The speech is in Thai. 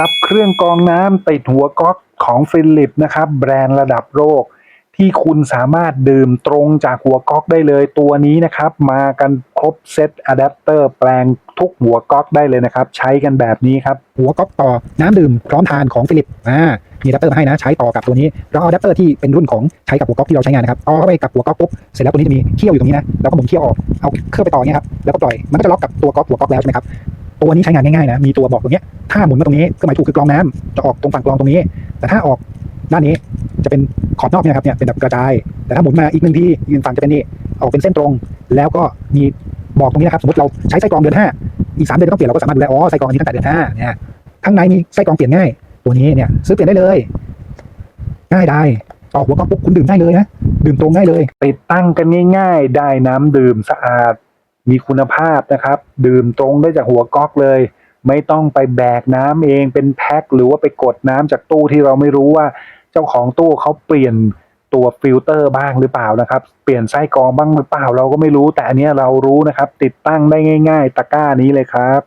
กับเครื่องกรองน้ำติดหัวก๊อกของฟิลิปนะครับ แบรนด์ระดับโลกที่คุณสามารถดื่มตรงจากหัวก๊อกได้เลยตัวนี้นะครับ มากันครบเซตอะแดปเตอร์แปลงทุกหัวก๊อกได้เลยนะครับ ใช้กันแบบนี้ครับ หัวก๊อกต่อน้ำดื่มพร้อมทานของฟิลิปอ่ามีอะแดปเตอร์มาให้นะ ใช้ต่อกับตัวนี้ เราเอาอะแดปเตอร์ที่เป็นรุ่นของใช้กับหัวก๊อกที่เราใช้งานนะครับต่อเข้าไปกับหัวก๊อกปุ๊บเสร็จแล้วตัวนี้จะมีเขี้ยวอยู่ตรงนี้นะเราก็หมุนเขี้ยวออกเอาเครื่องไปต่อเงี้ยครับแล้วก็ปล่อยมันก็จะล็อกกับตัวก๊อกหัวก๊อกแล้วใช่ไหมครับ ตัวนี้ใช้งานง่ายๆนะ มีตัวบอกตรงนี้ถ้าหมุนมาตรงนี้เครื่องหมายถูกคือกรองน้ำจะออกตรงฝั่งกรองตรงนี้ แต่ถ้าออกด้านนี้จะเป็นขอบนอกเนี่ยครับเนี่ยเป็นแบบกระจาย แต่ถ้าหมุนมาอีกหนึ่งทียืนฝั่งจะเป็นนี่ออกเป็นเส้นตรง แล้วก็มีบอกตรงนี้นะครับสมมติเราใช้ไส้กรองเดือนห้าอีกสามเดือนต้องเปลี่ยนเราก็สามารถดูแลอ๋อไส้กรองอันนี้ตั้งแต่เดือนห้าเนี่ยข้างในมีไส้กรองเปลี่ยนง่าย ตัวนี้เนี่ยซื้อเปลี่ยนได้เลยง่ายได้ต่อหัวก๊อกปุ๊บคุณดื่มได้เลยนะดื่มตรงได้เลย ติดตั้งกันง่าย ๆ ได้น้ำดื่มสะอาด มีคุณภาพนะครับ ดื่มตรงได้จากหัวก๊อกเลย ไม่ต้องไปแบกน้ำเองเป็นแพ็คหรือว่าไปกดน้ำจากตู้ที่เราไม่รู้ว่า เจ้าของตู้เขาเปลี่ยนตัวฟิลเตอร์บ้างหรือเปล่านะครับ เปลี่ยนไส้กรองบ้างหรือเปล่าเราก็ไม่รู้ แต่อันนี้เรารู้นะครับ ติดตั้งได้ง่าย ๆ ตะกร้านี้เลยครับ